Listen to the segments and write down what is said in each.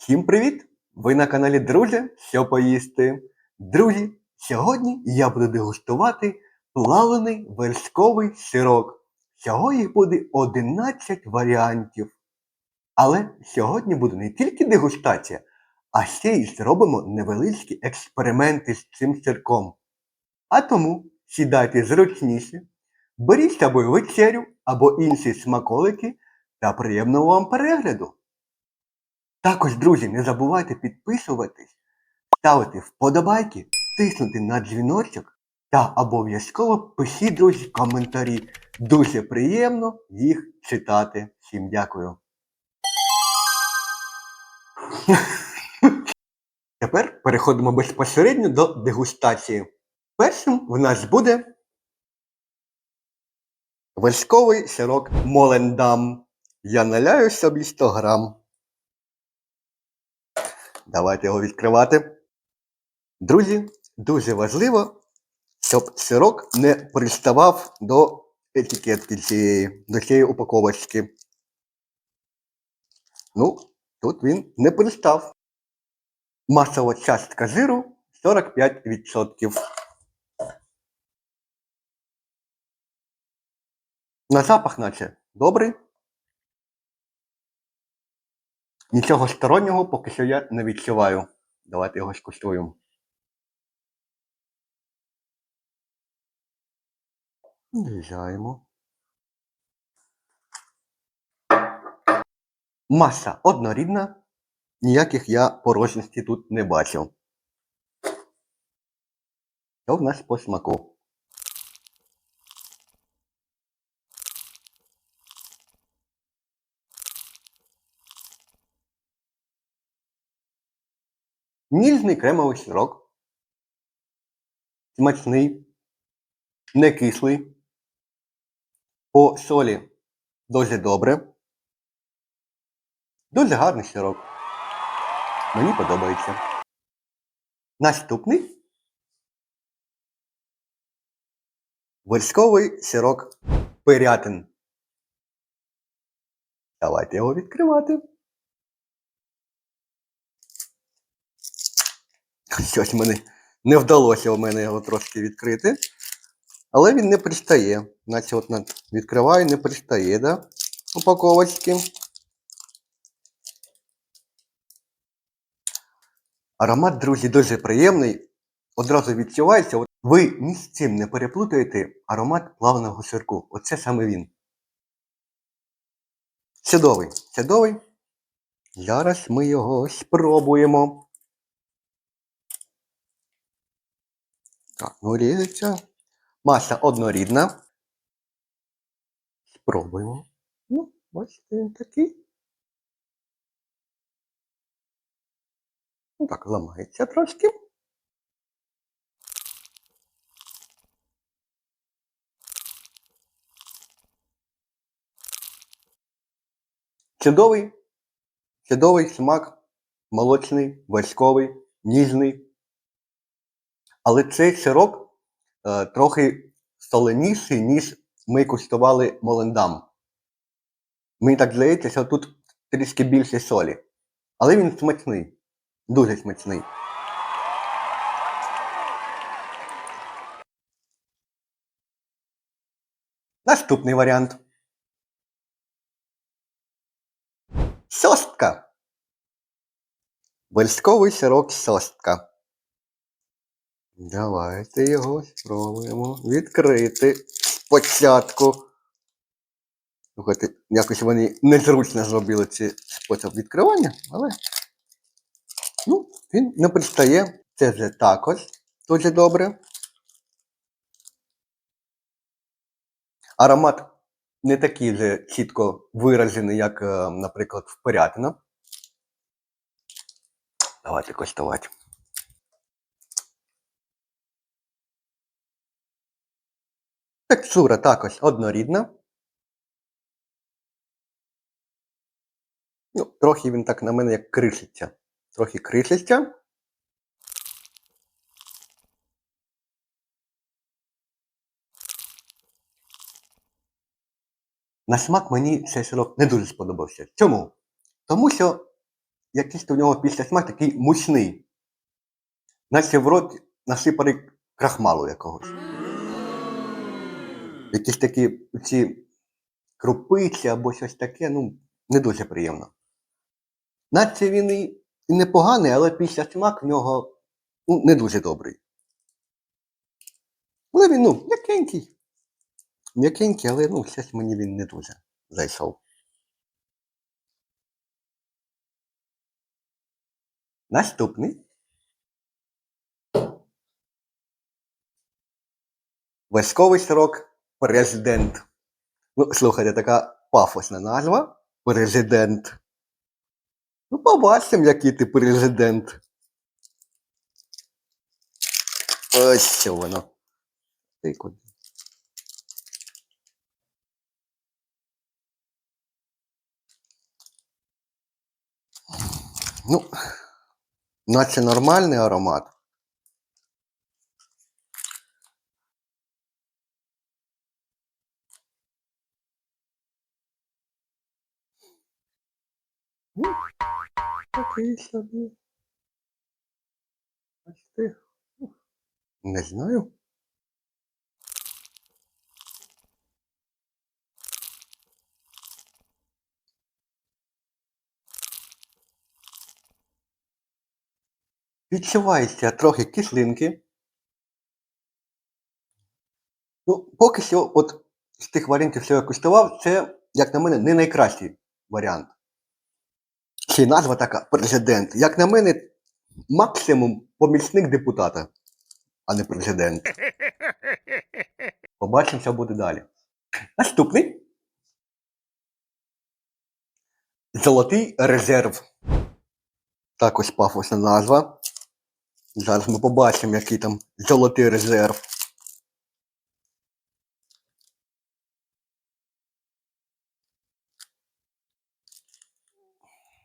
Всім привіт! Ви на каналі Друзі, що поїсти. Друзі, сьогодні я буду дегустувати плавлений вершковий сирок. Всього їх буде 11 варіантів. Але сьогодні буде не тільки дегустація, а ще й зробимо невеличкі експерименти з цим сирком. А тому сідайте зручніше, беріть з собою вечерю або інші смаколики та приємного вам перегляду! Також, друзі, не забувайте підписуватись, ставити вподобайки, тиснути на дзвіночок та обов'язково пишіть, друзі, коментарі. Дуже приємно їх читати. Всім дякую. Тепер переходимо безпосередньо до дегустації. Першим в нас буде вершковий сирок Молендам. Я наляю собі 100 грам. Давайте його відкривати. Друзі, дуже важливо, щоб сирок не приставав до етикетки цієї, до цієї упаковочки. Ну, тут він не пристав. Масова частка жиру 45%. На запах наче добрий. Нічого стороннього поки що я не відчуваю. Давайте його скуштуємо. Доїжджаємо. Маса однорідна. Ніяких я порожностей тут не бачив. Що в нас по смаку? Ніжний кремовий сирок. Смачний, не кислий. По солі дуже добре. Дуже гарний сирок. Мені подобається. Наступний вершковий сирок пирятин. Давайте його відкривати. Щось мені не вдалося у мене його трошки відкрити. Але він не пристає. Наче от відкриваю, не пристає, да? Упаковочки. Аромат, друзі, дуже приємний. Одразу відчувається. Ви ні з цим не переплутаєте аромат плавного сирку. Оце саме він. Чудовий. Чудовий. Зараз ми його спробуємо. Так, ну ріжеться. Маса однорідна. Спробуємо. Ну, бачите, він такий. Ну так, ламається трошки. Чудовий, чудовий смак, молочний, вершковий, ніжний. Але цей сирок е, трохи соленіший, ніж ми куштували молендам. Мені так здається, що тут трішки більше солі. Але він смачний. Дуже смачний. Наступний варіант. Сьостка. Вершковий сирок сьостка. Давайте його спробуємо відкрити спочатку. Слухайте, якось вони незручно зробили цей спосіб відкривання, але ну, він не пристає. Це вже також дуже добре. Аромат не такий вже чітко виражений, як, е, наприклад, в. Давайте коштувати. Текстура також однорідна. Ну, трохи він так на мене як кришиться. Трохи кришиться. На смак мені цей сирок не дуже сподобався. Чому? Тому що якийсь у нього після смак такий мучний. Наче в рот насипали крахмалу якогось. Якісь такі ці крупиці або щось таке, ну, не дуже приємно. Наче він і непоганий, але після смак в нього ну, не дуже добрий. Але він, ну, м'якенький. М'якенький, але ну, щось мені він не дуже зайшов. Наступний. Вершковий сирок президент. Ну, слухайте, така пафосна назва. Президент. Ну, побачимо, який ти президент. Ось що воно. Ти куди? Ну, наче нормальний аромат. Ну, такий собі. Бачите? Не знаю. Відчувається трохи кислинки. Ну, поки що, от з тих варіантів, що я куштував, це, як на мене, не найкращий варіант. Й назва така президент. Як на мене, максимум помічник депутата, а не президент. Побачимо, що буде далі. Наступний. Золотий резерв. Також пафосна назва. Зараз ми побачимо, який там золотий резерв.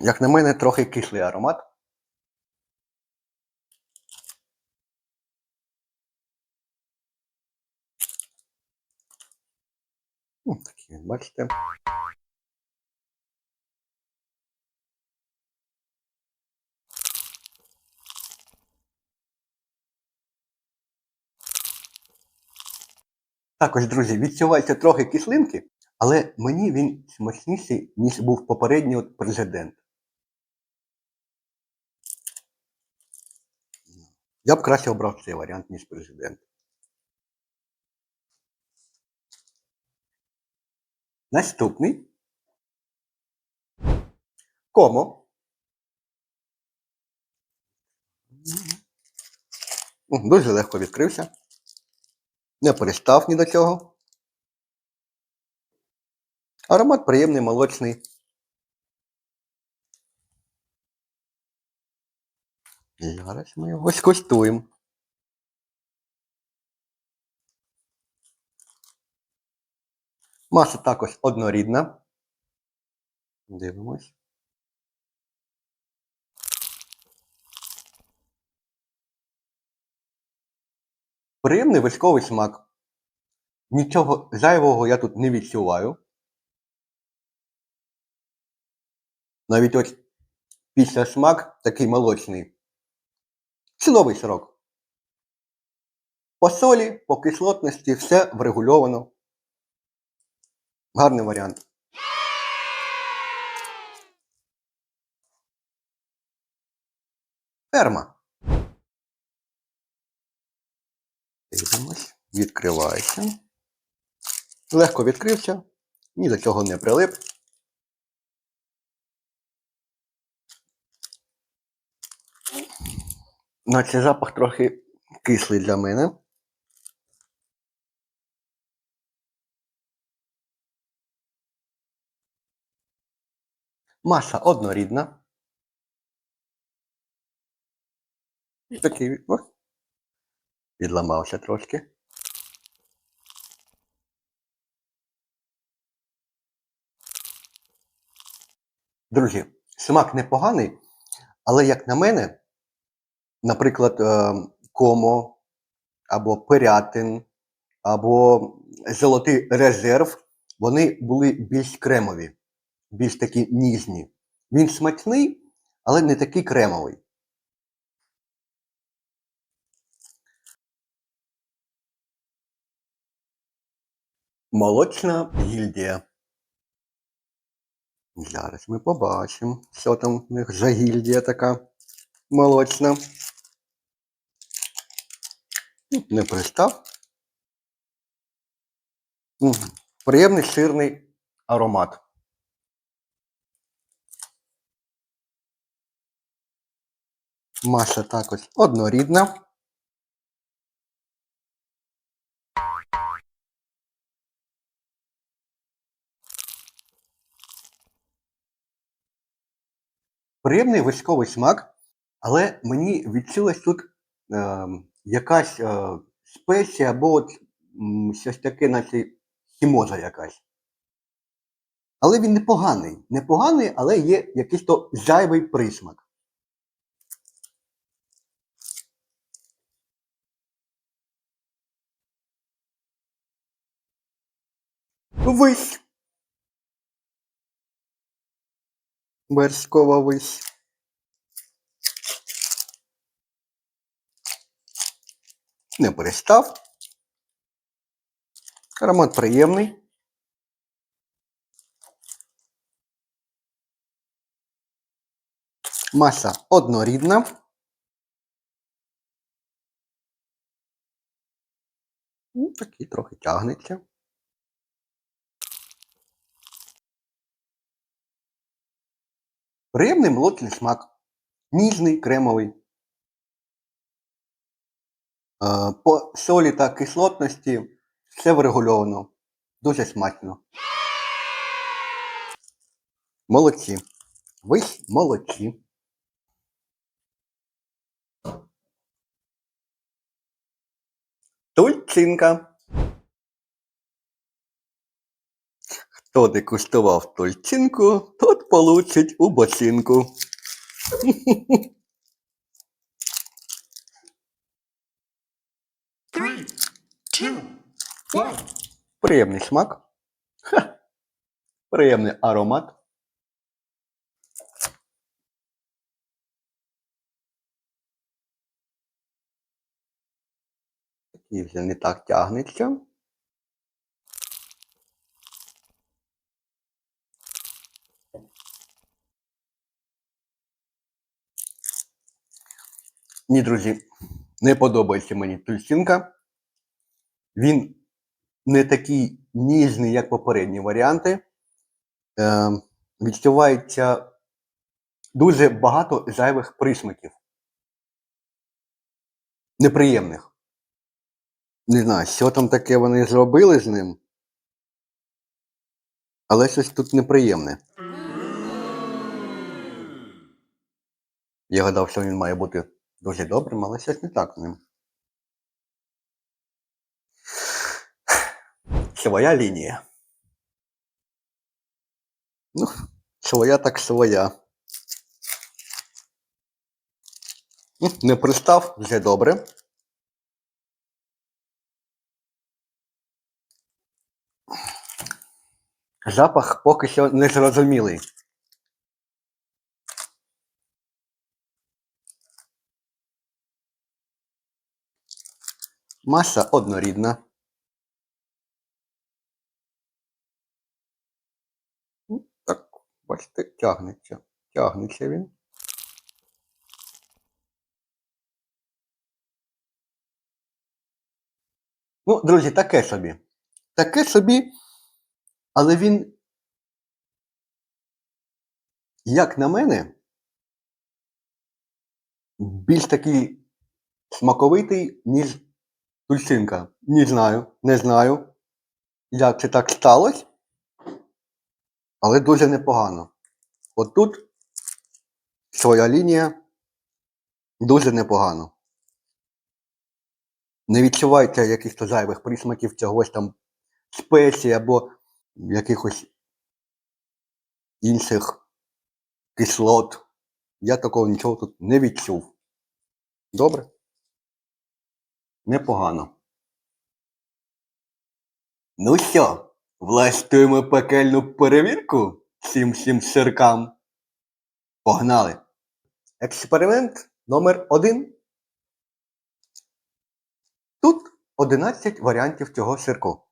Як на мене, трохи кислий аромат. Ну, такі, бачите. Також, друзі, відчувається трохи кислинки, але мені він смачніший, ніж був попередній президент. Я б краще обрав цей варіант, ніж президент. Наступний. Комо. Дуже легко відкрився. Не перестав ні до цього. Аромат приємний, молочний. Зараз ми його скуштуємо. Маса також однорідна. Дивимось. Приємний вишковий смак. Нічого зайвого я тут не відчуваю. Навіть ось після смак такий молочний. Чудовий сирок. По солі, по кислотності все врегульовано. Гарний варіант. Ферма. Дивимось. Відкривається. Легко відкрився. Ні до чого не прилип. Наче запах трохи кислий для мене. Маса однорідна. Такий о, відламався трошки. Друзі, смак непоганий, але як на мене, наприклад, е, комо, або пирятин, або золотий резерв, вони були більш кремові, більш такі ніжні. Він смачний, але не такий кремовий. Молочна гільдія. Зараз ми побачимо, що там в них за гільдія така молочна. Ну, Не пристав. Приємний сирний аромат. Маса також однорідна. Приємний вишковий смак, але мені відчулась тут е, якась е, спеція або от, м, щось таке, наче хімоза якась. Але він непоганий. Непоганий, але є якийсь то зайвий присмак. Вись. Вершкова вись. Не перестав. Аромат приємний. Маса однорідна. Ну, такий трохи тягнеться. Приємний молочний смак. Ніжний, кремовий. Е, По солі та кислотності все врегульовано. Дуже смачно. Молодці. Ви ж молодці. Тульчинка. Хто дегустував тульчинку, тот получить у бочинку. Three, two, one. Приємний смак. Ха. Приємний аромат. Такий вже не так тягнеться. Ні, друзі, не подобається мені тульчинка. Він не такий ніжний, як попередні варіанти. Е, відчувається дуже багато зайвих присмаків. Неприємних. Не знаю, що там таке вони зробили з ним. Але щось тут неприємне. Я гадав, що він має бути дуже добрим, але щось не так з ним. Своя лінія. Ну, своя так своя. Ну, Не пристав, вже добре. Запах поки що не Маса однорідна. Ну, Так, бачите, тягнеться. Тягнеться він. Ну, друзі, таке собі. Таке собі, але він, як на мене, більш такий смаковитий, ніж тульчинка. Не знаю, не знаю, як це так сталося, але дуже непогано. От тут своя лінія дуже непогано. Не відчувається якихось зайвих присмаків чогось там спеції або якихось інших кислот. Я такого нічого тут не відчув. Добре? Непогано. Ну що, влаштуємо пекельну перевірку всім всім сиркам? Погнали! експеримент номер 1 Тут 11 варіантів цього сирку.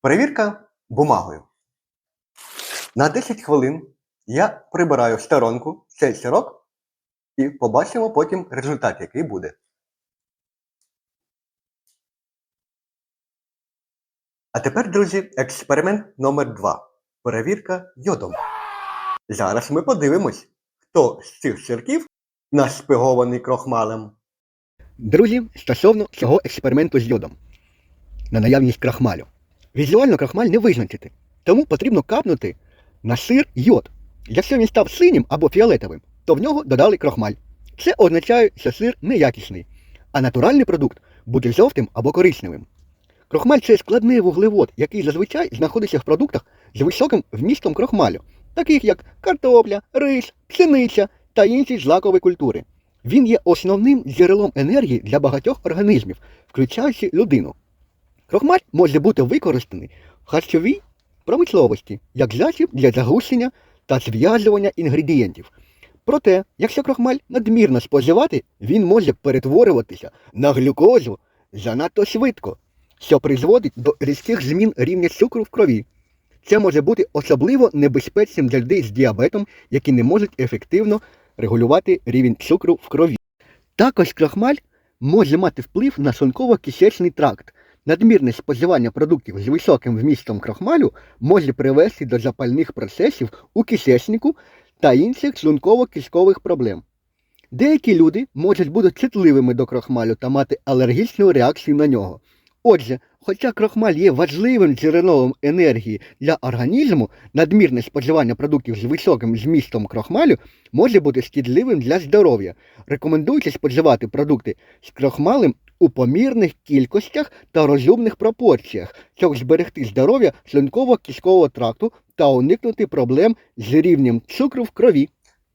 Перевірка бумагою. На 10 хвилин я прибираю в сторонку цей сирок і побачимо потім результат, який буде. А тепер, друзі, експеримент номер 2 Перевірка йодом. Зараз ми подивимось, хто з цих сирків нашпигований крохмалем. Друзі, стосовно цього експерименту з йодом на наявність крахмалю. Візуально крахмаль не визначити, тому потрібно капнути на сир йод. Якщо він став синім або фіолетовим, то в нього додали крахмаль. Це означає, що сир неякісний, а натуральний продукт буде жовтим або коричневим. Крохмаль це складний вуглевод, який зазвичай знаходиться в продуктах з високим вмістом крохмалю, таких як картопля, рис, пшениця та інші злакові культури. Він є основним джерелом енергії для багатьох організмів, включаючи людину. Крохмаль може бути використаний в харчовій промисловості як засіб для загущення та зв'язування інгредієнтів. Проте, якщо крохмаль надмірно споживати, він може перетворюватися на глюкозу занадто швидко, що призводить до різких змін рівня цукру в крові. Це може бути особливо небезпечним для людей з діабетом, які не можуть ефективно регулювати рівень цукру в крові. Також крахмаль може мати вплив на шлунково-кишечний тракт. Надмірне споживання продуктів з високим вмістом крахмалю може привести до запальних процесів у кишечнику та інших шлунково-кишкових проблем. Деякі люди можуть бути чутливими до крахмалю та мати алергічну реакцію на нього. Отже, хоча крохмаль є важливим джерелом енергії для організму, надмірне споживання продуктів з високим змістом крохмалю може бути шкідливим для здоров'я. Рекомендується споживати продукти з крохмалем у помірних кількостях та розумних пропорціях, щоб зберегти здоров'я шлунково-кишкового тракту та уникнути проблем з рівнем цукру в крові.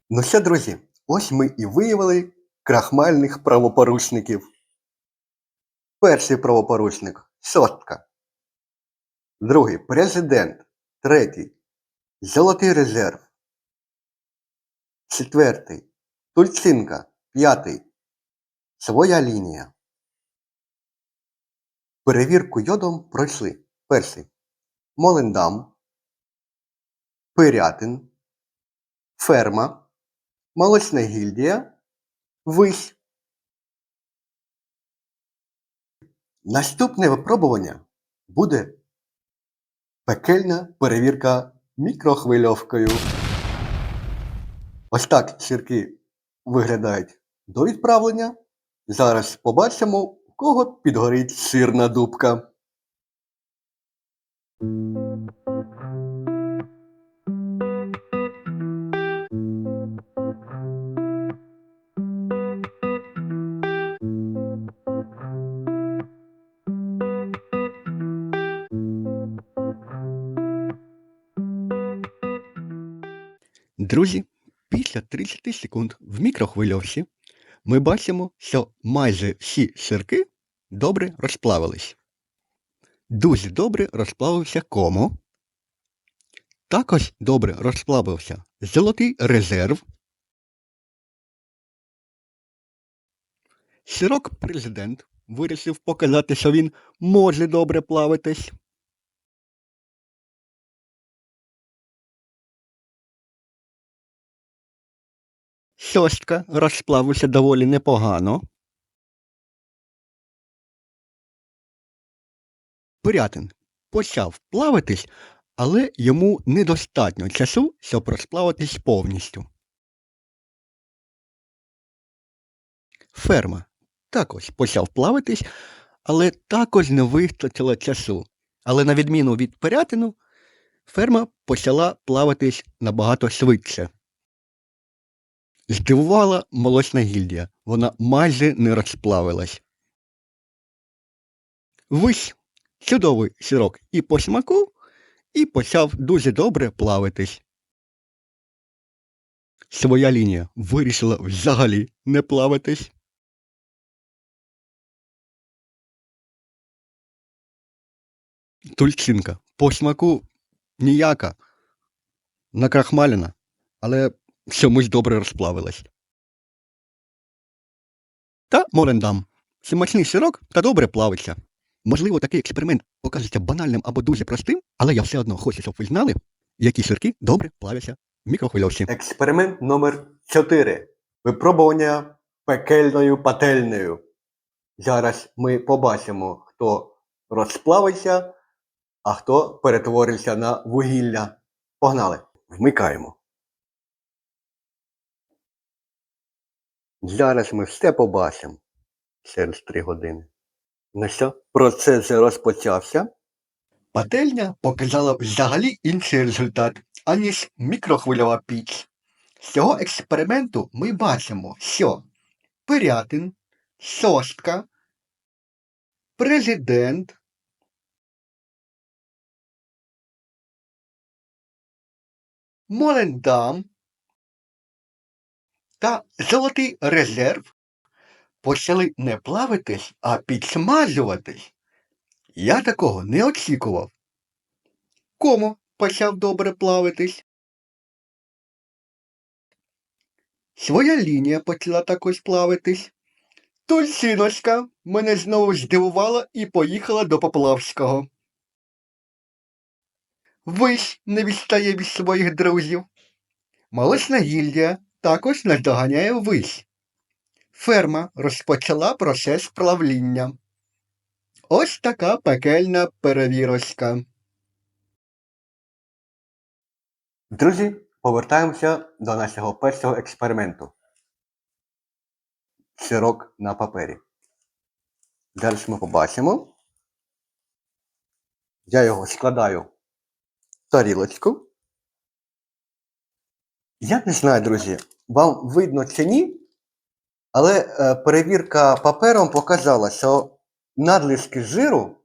Ну що, друзі, ось ми і виявили крахмальних правопорушників. Перший правопорушник шостка. Другий президент. Третій Золотий резерв. Четвертий Тульчинка. П'ятий Своя лінія. Перевірку йодом пройшли. Перший Молендам. Пирятин. Ферма. Молочна гільдія. Вись. Наступне випробування буде пекельна перевірка мікрохвильовкою. Ось так сірки виглядають до відправлення. Зараз побачимо, у кого підгорить сирна дубка. Друзі, після 30 секунд в мікрохвильовці ми бачимо, що майже всі сирки добре розплавились. Дуже добре розплавився кому. Також добре розплавився золотий резерв. Сирок президент вирішив показати, що він може добре плавитись. Шостка розплавився доволі непогано. Пирятин почав плаватись, але йому недостатньо часу, щоб розплавитись повністю. Ферма також почав плаватись, але також не вистачило часу. Але на відміну від Пирятину, ферма почала плаватись набагато швидше. Здивувала молочна гільдія. Вона майже не розплавилась. Вись чудовий сирок і по смаку, і почав дуже добре плавитись. Своя лінія вирішила взагалі не плаватись. Тульчинка по смаку ніяка, накрахмалена, але чомусь добре розплавилась. Та Молендам. Смачний сирок та добре плавиться. Можливо, такий експеримент покажеться банальним або дуже простим, але я все одно хочу, щоб ви знали, які сирки добре плавляться в мікрохвильовці. Експеримент номер 4. Випробування пекельною пательнею. Зараз ми побачимо, хто розплавиться, а хто перетворився на вугілля. Погнали! Вмикаємо. Зараз ми все побачимо через 3 години. Ну що, процес вже розпочався. Пательня показала взагалі інший результат, аніж мікрохвильова піч. З цього експерименту ми бачимо, що Пирятин, Шостка, Президент, Молендам та Золотий резерв почали не плавитись, а підсмажуватись. Я такого не очікував. Кому почав добре плавитись? Своя лінія почала також плавитись. Тульсиночка мене знову здивувала і поїхала до Поплавського. Вись не відстає від своїх друзів. Молочна гільдія також наздоганяє вись. Ферма розпочала процес плавління. Ось така пекельна перевірочка. Друзі, повертаємося до нашого першого експерименту. Сирок на папері. Зараз ми побачимо. Я його складаю в тарілочку. Я не знаю, друзі, вам видно чи ні, але е, перевірка папером показала, що надлишки жиру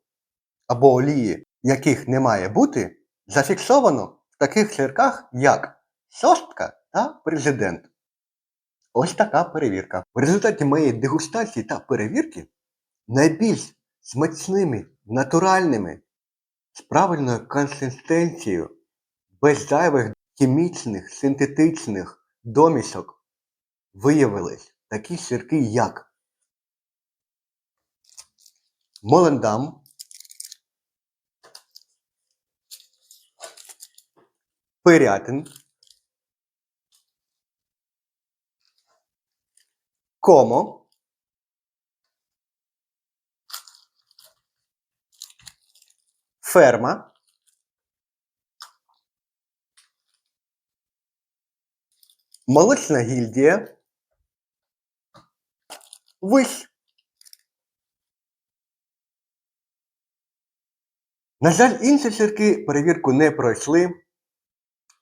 або олії, яких не має бути, зафіксовано в таких сирках, як шостка та президент. Ось така перевірка. В результаті моєї дегустації та перевірки найбільш смачними, натуральними, з правильною консистенцією, без зайвих хімічних, синтетичних домішок виявились такі сирки, як Молендам, Пирятин, Комо, Ферма, Молочна гільдія, Вись. На жаль, інші сирки перевірку не пройшли.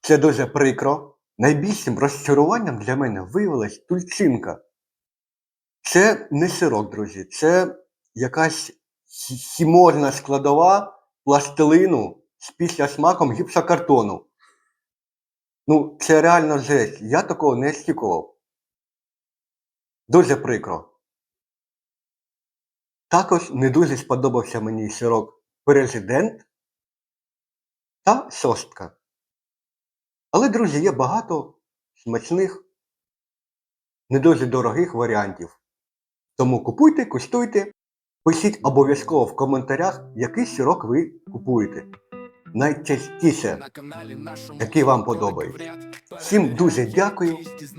Це дуже прикро. Найбільшим розчаруванням для мене виявилась тульчинка. Це не сирок, друзі, це якась хі- хімозна складова пластилину з післясмаком гіпсокартону. Ну, це реально жесть. Я такого не очікував. Дуже прикро. Також не дуже сподобався мені сирок президент та шостка. Але, друзі, є багато смачних, не дуже дорогих варіантів. Тому купуйте, куштуйте, пишіть обов'язково в коментарях, який сирок ви купуєте. Найчастіше, який вам подобається. Всім дуже дякую,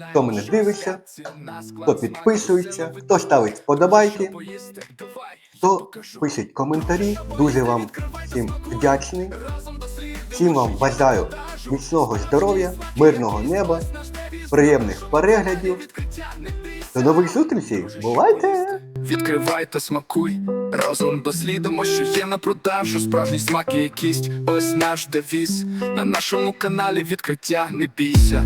хто мене дивиться, хто підписується, хто ставить вподобайки, хто пише коментарі. Дуже вам всім вдячний. Всім вам бажаю міцного здоров'я, мирного неба, приємних переглядів. До нових зустрічей! Бувайте! Відкривайте, смакуй, разом дослідимо, що є на продажу. Справжні смаки якість, ось наш девіз. На нашому каналі відкриття. Не бійся